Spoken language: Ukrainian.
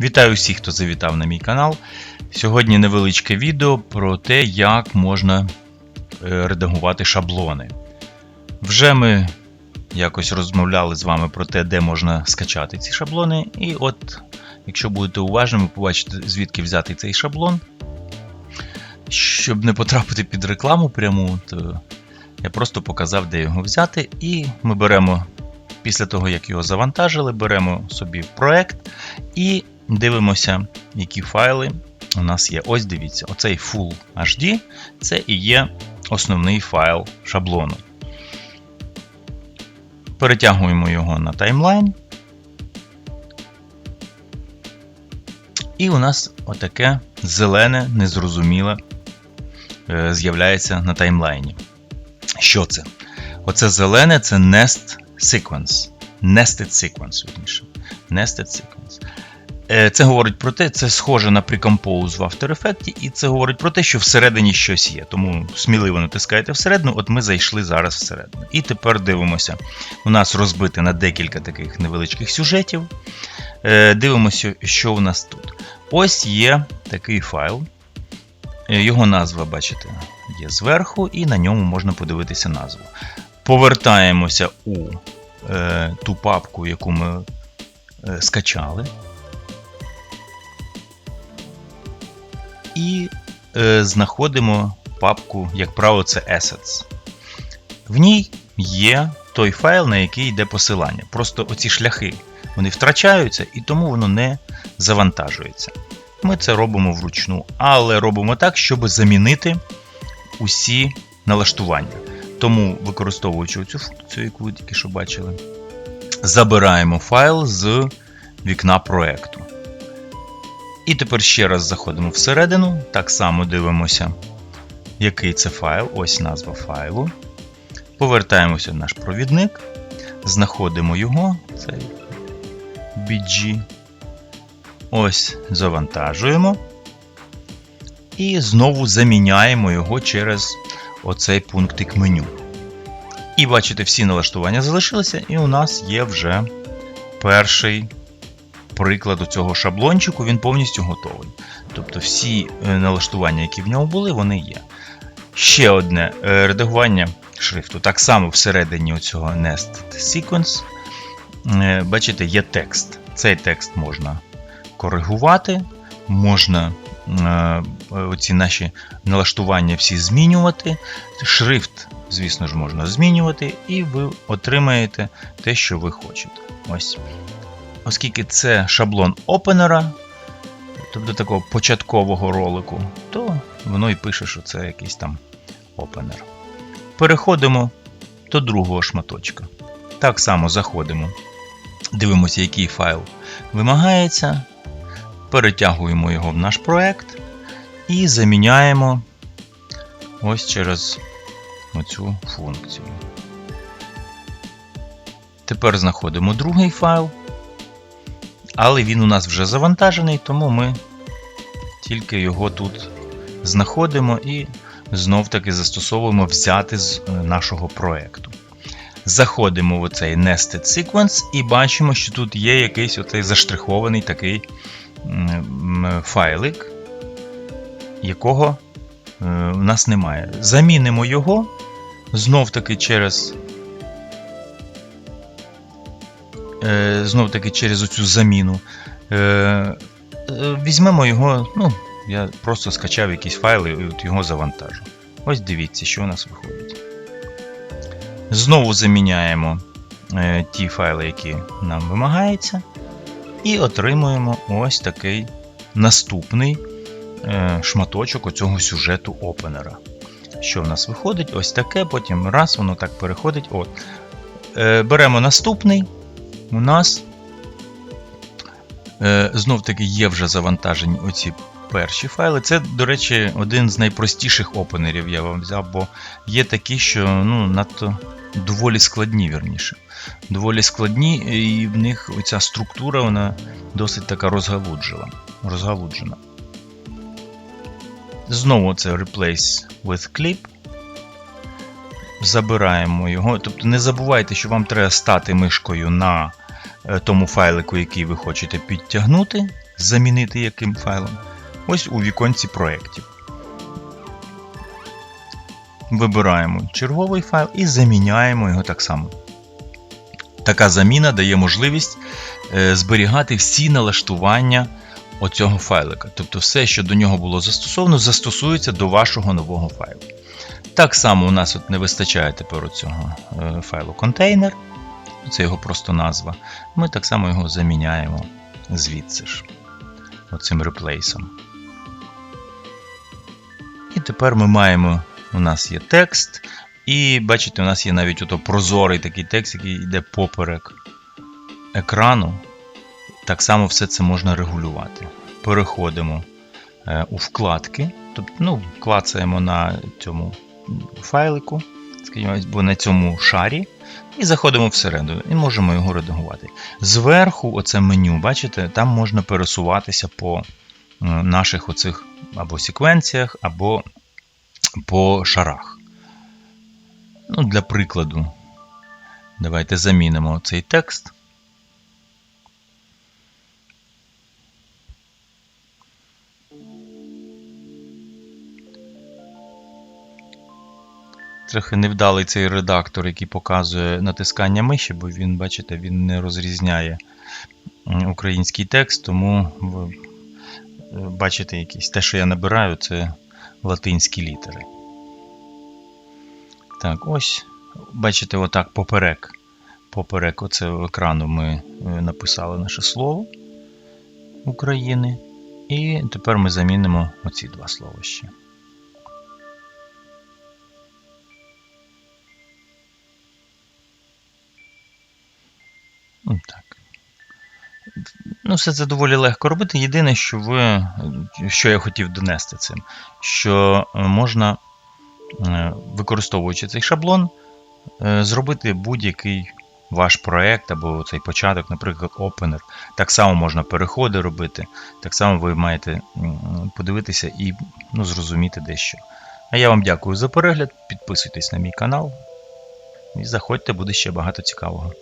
Вітаю всіх, хто завітав на мій канал. Сьогодні невеличке відео про те, як можна е, редагувати шаблони. Вже ми якось розмовляли з вами про те, де можна скачати ці шаблони. І от, якщо будете уважними, побачите, звідки взяти цей шаблон. Щоб не потрапити під рекламу пряму, то я просто показав, де його взяти. І ми беремо, після того, як його завантажили, беремо собі проект і дивимося, які файли у нас є. Ось дивіться, оцей Full HD це і є основний файл шаблону. Перетягуємо його на таймлайн. І у нас отаке зелене, незрозуміле е, з'являється на таймлайні. Що це? Оце зелене це Nest Sequence. Nested Sequence, верніше. Nested Sequence. Е, Це говорить про те, це схоже на Precompose в After Effects, і це говорить про те, що всередині щось є. Тому сміливо натискаєте всередину, от ми зайшли зараз всередину. І тепер дивимося. У нас розбите на декілька таких невеличких сюжетів. Е, Дивимося, що у нас тут. Ось є такий файл. Е, Його назва, бачите, є зверху, і на ньому можна подивитися назву. Повертаємося у ту папку, яку ми скачали. І е, знаходимо папку, як правило, це Assets. В ній є той файл, на який йде посилання. Просто оці шляхи вони втрачаються, і тому воно не завантажується. Ми це робимо вручну, але робимо так, щоб замінити усі налаштування. Тому, використовуючи цю функцію, яку ви тільки що бачили, забираємо файл з вікна проекту. І тепер ще раз заходимо всередину, так само дивимося, який це файл, ось назва файлу. Повертаємося в наш провідник, знаходимо його, цей BG. Ось завантажуємо. І знову заміняємо його через оцей пунктик меню. І бачите, всі налаштування залишилися, і у нас є вже перший приклад цього шаблончику, він повністю готовий. Тобто всі е, налаштування, які в ньому були, вони є. Ще одне е, редагування шрифту. Так само всередині цього Nest Sequence. е, Бачите, є текст. Цей текст можна коригувати, можна оці наші налаштування всі змінювати. Шрифт, звісно ж, можна змінювати, і ви отримаєте те, що ви хочете. Ось. Оскільки це шаблон опенера, тобто такого початкового ролику, то воно і пише, що це якийсь там опенер. Переходимо до другого шматочка. Так само заходимо, дивимося, який файл вимагається, перетягуємо його в наш проект і заміняємо ось через оцю функцію. Тепер знаходимо другий файл, але він у нас вже завантажений, тому ми тільки його тут знаходимо і знов-таки застосовуємо взяти з е, нашого проекту. Заходимо в цей Nested Sequence і бачимо, що тут є якийсь оцей заштрихований такий файлик, якого е, у нас немає. Замінимо його знов-таки через е, знов-таки через оцю заміну. Е, е, Візьмемо його, ну, я просто скачав якісь файли і от його завантажу. Ось дивіться, що у нас виходить. Знову заміняємо ті файли, які нам вимагаються, і отримуємо ось такий наступний шматочок оцього сюжету опенера. Що в нас виходить? Ось таке, потім раз, воно так переходить. От. Беремо наступний. У нас е, знов таки є вже завантажені оці перші файли. Це, до речі, один з найпростіших опенерів я вам взяв, бо є такі, що ну, надто доволі складні, вірніше. Доволі складні, і в них оця структура вона досить така розгалуджена. Знову це Replace with Clip. Забираємо його. Тобто не забувайте, що вам треба стати мишкою на тому файлику, який ви хочете підтягнути, замінити яким файлом. Ось у віконці проєктів. Вибираємо черговий файл і заміняємо його так само. Така заміна дає можливість е, зберігати всі налаштування оцього файлика. Тобто все, що до нього було застосовано, застосується до вашого нового файлу. Так само у нас от не вистачає тепер цього файлу контейнер. Це його просто назва. Ми так само його заміняємо звідси ж, оцим реплейсом. І тепер ми маємо, у нас є текст, і бачите, у нас є навіть ото прозорий такий текст, який йде поперек екрану. Так само все це можна регулювати. Переходимо е, у вкладки, тобто, ну, клацаємо на цьому файлику, скажімо, на цьому шарі, і заходимо всередину і можемо його редагувати. Зверху, оце меню, бачите, там можна пересуватися по е, наших оцих або секвенціях, або по шарах. Ну, Для прикладу, давайте замінимо цей текст. Трохи невдалий цей редактор, який показує натискання миші, бо він, бачите, він не розрізняє український текст, тому ви е, бачите, якісь те, що я набираю, це латинські літери. Так, ось, бачите, отак поперек. Поперек оцього екрану ми е, написали наше слово України. І тепер ми замінимо оці два слова ще. Так. Ну, все це доволі легко робити. Єдине, що ви, що я хотів донести цим, що е, можна, е, використовуючи цей шаблон, е, зробити будь-який ваш проект або цей початок, наприклад, опенер. Так само можна переходи робити, так само ви маєте подивитися і ну, зрозуміти дещо. А я вам дякую за перегляд. Підписуйтесь на мій канал і заходьте, буде ще багато цікавого.